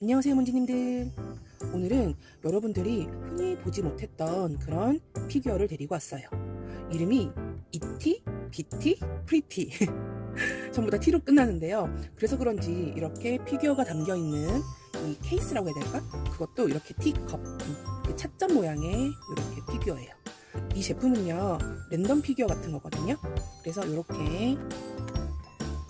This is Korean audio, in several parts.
안녕하세요 문지님들. 오늘은 여러분들이 흔히 보지 못했던 그런 피규어를 데리고 왔어요. 이름이 이티, 비티, 프리티 전부 다 T로 끝나는데요. 그래서 그런지 이렇게 피규어가 담겨있는 이 케이스라고 해야 될까? 그것도 이렇게 그 찻잔 모양의 이렇게 피규어예요. 이 제품은요 랜덤 피규어 같은 거거든요. 그래서 이렇게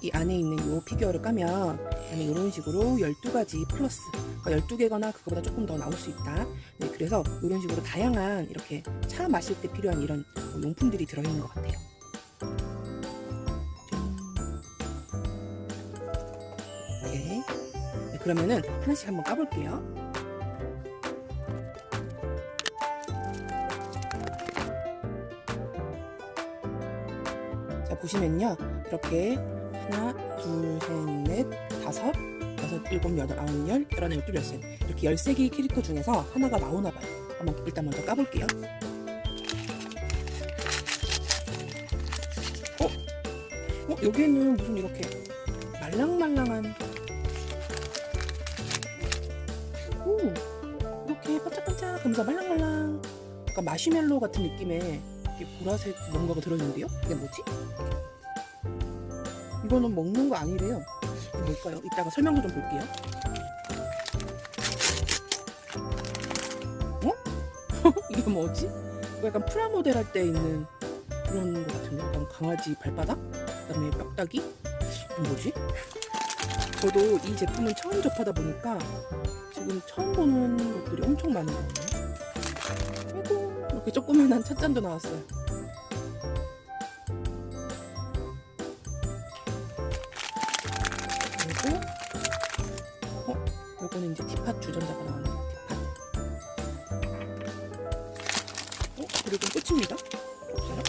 이 안에 있는 이 피규어를 까면 안에 이런 식으로 12가지 플러스 그러니까 12개거나 그거보다 조금 더 나올 수 있다. 네, 그래서 이런 식으로 다양한 이렇게 차 마실 때 필요한 이런 뭐 용품들이 들어있는 것 같아요. 짠. 이렇게 네, 그러면은 하나씩 한번 까볼게요. 자 보시면요. 이렇게 하나, 둘, 셋, 넷, 다섯, 여섯, 일곱, 여덟, 아홉, 열, 열하나, 열둘, 열셋 이렇게 열세 개의 캐릭터 중에서 하나가 나오나 봐요. 한번 일단 먼저 까볼게요. 어? 어? 여기에는 무슨 이렇게 말랑말랑한 오! 이렇게 반짝반짝하면서 말랑말랑 약간 마시멜로 같은 느낌의 이렇게 보라색 뭔가가 들어있는데요? 이게 뭐지? 이거는 먹는 거 아니래요. 이게 뭘까요? 이따가 설명서 좀 볼게요. 어? 이게 뭐지? 이거 약간 프라모델 할 때 있는 그런 거 같은데? 약간 강아지 발바닥? 그 다음에 뼈다귀? 이게 뭐지? 저도 이 제품은 처음 접하다 보니까 지금 처음 보는 것들이 엄청 많은 거 같네요. 아이고 이렇게 조그만한 찻잔도 나왔어요. 그리고 어? 요거는 이제 티팟 주전자가 나왔네요. 티팟. 어? 그리고 끝입니다. 없어요?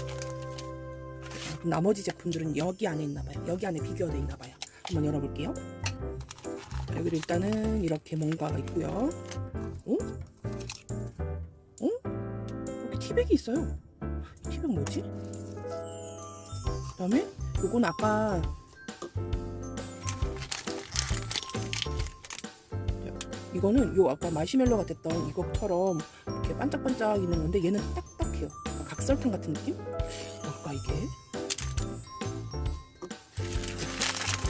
나머지 제품들은 여기 안에 있나봐요. 여기 안에 비교되어 있나봐요. 한번 열어볼게요. 자, 여기 일단은 이렇게 뭔가가 있고요. 어? 어? 여기 티백이 있어요. 티백 뭐지? 그 다음에 요건 아까 이거는 요 아까 마시멜로 같았던 이것처럼 이렇게 반짝반짝 있는 건데 얘는 딱딱해요. 각설탕 같은 느낌? 뭘까 이게?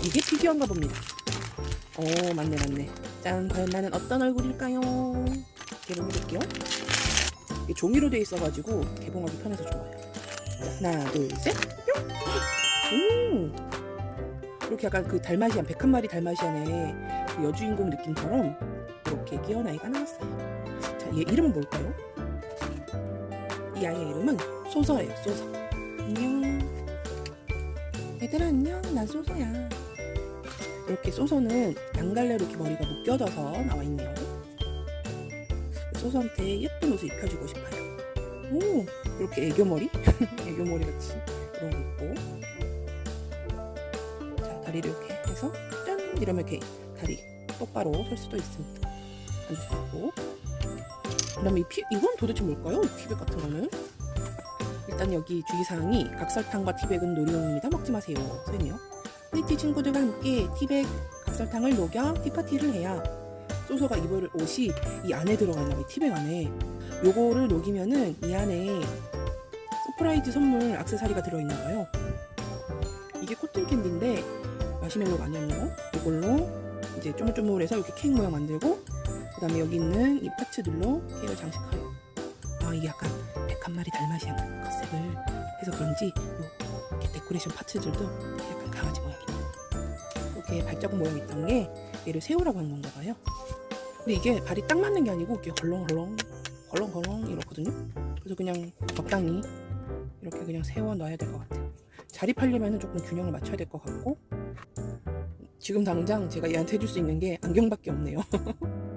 이게 피규어인가 봅니다. 어 맞네 맞네. 짠 과연 나는 어떤 얼굴일까요? 개봉해볼게요. 이게 종이로 돼 있어가지고 개봉하기 편해서 좋아요. 하나 둘 셋. 뿅! 오 이렇게 약간 그 달마시안 101마리 달마시안의 그 여주인공 느낌처럼 이렇게 귀여운 아이가 나왔어요. 자, 얘 이름은 뭘까요? 이 아이의 이름은 소서예요. 소서. 안녕. 얘들아 안녕. 난 소서야. 이렇게 소서는 양갈래로 이렇게 머리가 묶여져서 나와 있네요. 소서한테 예쁜 옷을 입혀주고 싶어요. 오, 이렇게 애교 머리? 애교 머리 같이 이런 거 있고. 자, 다리를 이렇게 해서 짠! 이러면 이렇게 다리 똑바로 설 수도 있습니다. 앉을 수 있고. 그 다음에 이 피, 이건 도대체 뭘까요? 이 티백 같은 거는? 일단 여기 주의사항이 각설탕과 티백은 놀이용입니다. 먹지 마세요. 써있네요. 프리티 친구들과 함께 티백 각설탕을 녹여 티파티를 해야 소서가 입을 옷이 이 안에 들어가 있나 봐요. 이 티백 안에. 요거를 녹이면은 이 안에 서프라이즈 선물 악세사리가 들어있나 봐요. 이게 코튼 캔디인데 마시멜로가 아니었네요. 이걸로 이제 쪼물쪼물해서 이렇게 케이크 모양 만들고 그 다음에 여기 있는 이 파츠들로 케이크를 장식해요. 아 이게 약간 101마리 달마시안 컨셉을 해서 그런지 요 이렇게 데코레이션 파츠들도 약간 강아지 모양이에요. 이렇게 발자국 모양 있던 게 얘를 새우라고 한 건가 봐요. 근데 이게 발이 딱 맞는 게 아니고 이렇게 헐렁헐렁 헐렁헐렁 이렇거든요. 그래서 그냥 적당히 이렇게 그냥 세워 놔야 될 것 같아요. 자립하려면 조금 균형을 맞춰야 될 것 같고 지금 당장 제가 얘한테 해줄 수 있는 게 안경밖에 없네요.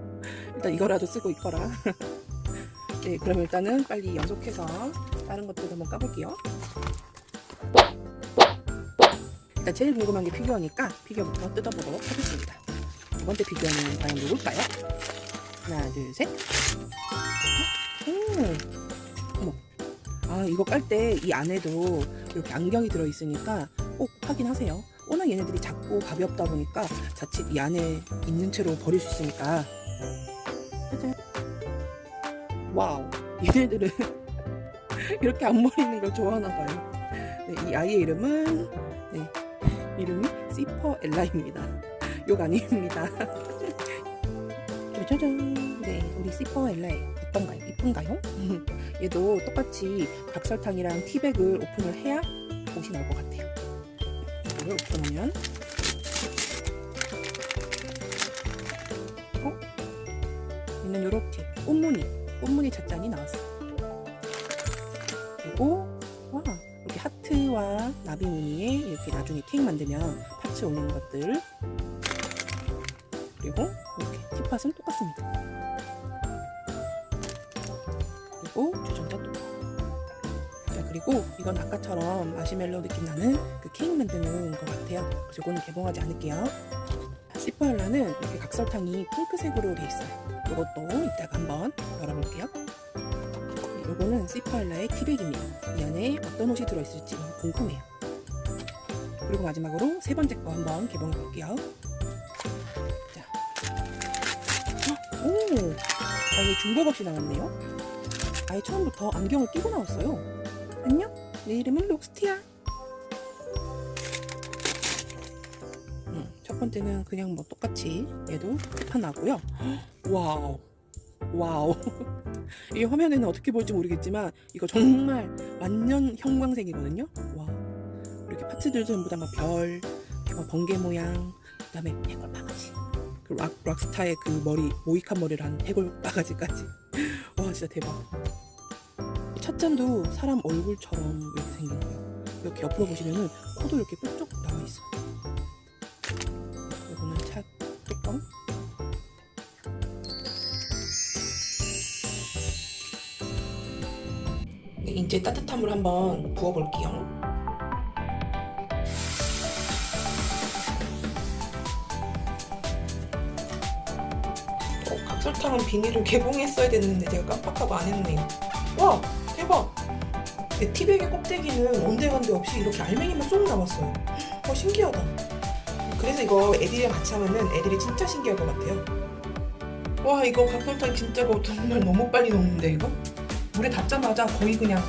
일단 이거라도 쓰고 있거라. 네, 그럼 일단은 빨리 연속해서 다른 것들도 한번 까볼게요. 일단 제일 궁금한 게 피규어니까 피규어부터 뜯어보도록 하겠습니다. 두 번째 피규어는 과연 누굴까요? 하나, 둘, 셋. 오, 어머. 아, 이거 깔 때 이 안에도 이렇게 안경이 들어있으니까 꼭 확인하세요. 워낙 얘네들이 작고 가볍다 보니까 자칫 이 안에 있는 채로 버릴 수 있으니까. 와우. 얘네들은 이렇게 앞머리 있는 걸 좋아하나 봐요. 네, 이 아이의 이름은 네, 이름이 시퍼 엘라입니다. 욕 아닙니다. 짜잔. 네 우리 시퍼 엘라예요 어떤가요? 이쁜가요? 얘도 똑같이 각설탕이랑 티백을 오픈을 해야 옷이 나올 것 같아요. 이걸 오픈하면 꽃무늬 찻잔이 나왔어요. 그리고 와 이렇게 하트와 나비 무늬에 이렇게 나중에 케이크 만들면 파츠 올리는 것들. 그리고 이렇게 티팟은 똑같습니다. 그리고 주전자 자 그리고 이건 아까처럼 마시멜로 느낌 나는 그 케이크 만드는 것 같아요. 그래서 이거는 개봉하지 않을게요. 시퍼알라는 이렇게 각설탕이 핑크색으로 돼 있어요 이것도 이따가 한번 열어볼게요. 요거는 시퍼알라의 티백입니다. 이 안에 어떤 옷이 들어있을지 궁금해요. 그리고 마지막으로 세 번째 거 한번 개봉해 볼게요. 자. 헉, 오! 아예 중복 없이 나왔네요. 아예 처음부터 안경을 끼고 나왔어요. 안녕? 내 이름은 록스티야 번째는 그냥 뭐 똑같이 얘도 끝판 나고요. 와우. 와우. 이 화면에는 어떻게 보일지 모르겠지만 이거 정말 완전 형광색이거든요. 와. 이렇게 파츠들 전부 다 막 별, 이렇게 막 번개 모양 그다음에 해골 바가지. 그 락, 락스타의 그 머리 모이칸 머리를 한 해골 바가지까지. 와 진짜 대박. 이 찻잔도 사람 얼굴처럼 이렇게 생긴 거예요. 이렇게 옆으로 보시면은 코도 이렇게 뾰족 이제 따뜻한 물 한번 부어볼게요. 어, 각설탕은 비닐을 개봉했어야 됐는데 제가 깜빡하고 안 했네요. 와 대박! 내 티백의 껍데기는 온데간데 없이 이렇게 알맹이만 쏙 남았어요. 어 신기하다. 그래서 이거 애들이랑 같이 하면은 애들이 진짜 신기할 것 같아요. 와 이거 각설탕 진짜 뭐 정말 너무 빨리 녹는데 이거? 물에 닿자마자 거의 그냥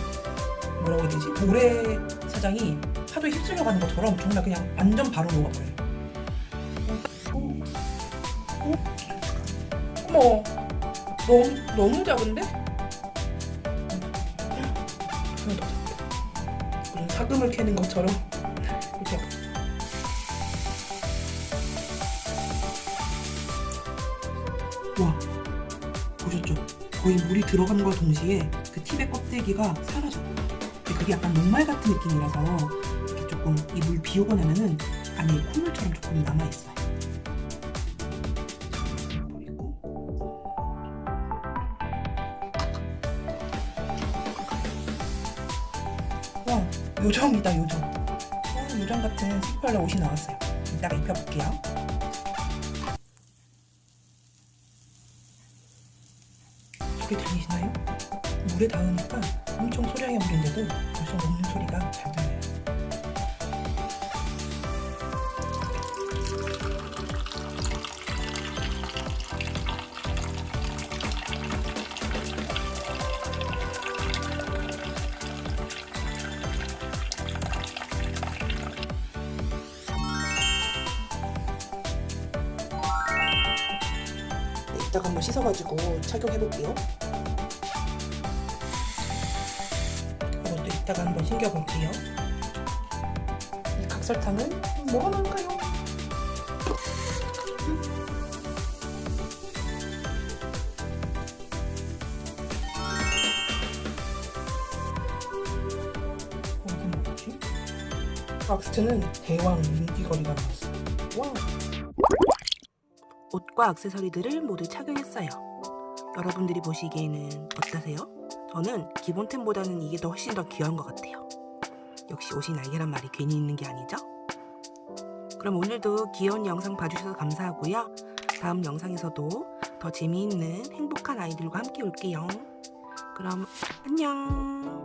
뭐라고 해야 되지? 모래 사장이 파도에 휩쓸려 가는 것처럼 정말 그냥 완전 바로 녹아버려요. 어머, 너무 너무 작은데? 하나 더. 그런 사금을 캐는 것처럼 이렇게. 와, 보셨죠? 거의 물이 들어간과 동시에 그 팁의 껍데기가 사라져요. 그게 약간 녹말 같은 느낌이라서 이렇게 조금 이 물 비우고 나면은 안에 콧물처럼 조금 남아있어요. 요정이다 요정. 와, 요정 같은 스펄러 옷이 나왔어요. 이따가 입혀볼게요. 들리시나요? 물에 닿으니까 엄청 소량의 물인데도 벌써 녹는 소리가 잘 들려요. 이따가 한번 씻어가지고 착용해볼게요. 이것도 이따가 한번 신겨볼게요. 이 각설탕은 뭐가 뭐지? 락스트는 대왕 인기거리가 나왔어. 와. 옷과 액세서리들을 모두 착용했어요. 여러분들이 보시기에는 어떠세요? 저는 기본템보다는 이게 더 훨씬 더 귀여운 것 같아요. 역시 옷이 날개란 말이 괜히 있는 게 아니죠? 그럼 오늘도 귀여운 영상 봐주셔서 감사하고요. 다음 영상에서도 더 재미있는 행복한 아이들과 함께 올게요. 그럼 안녕!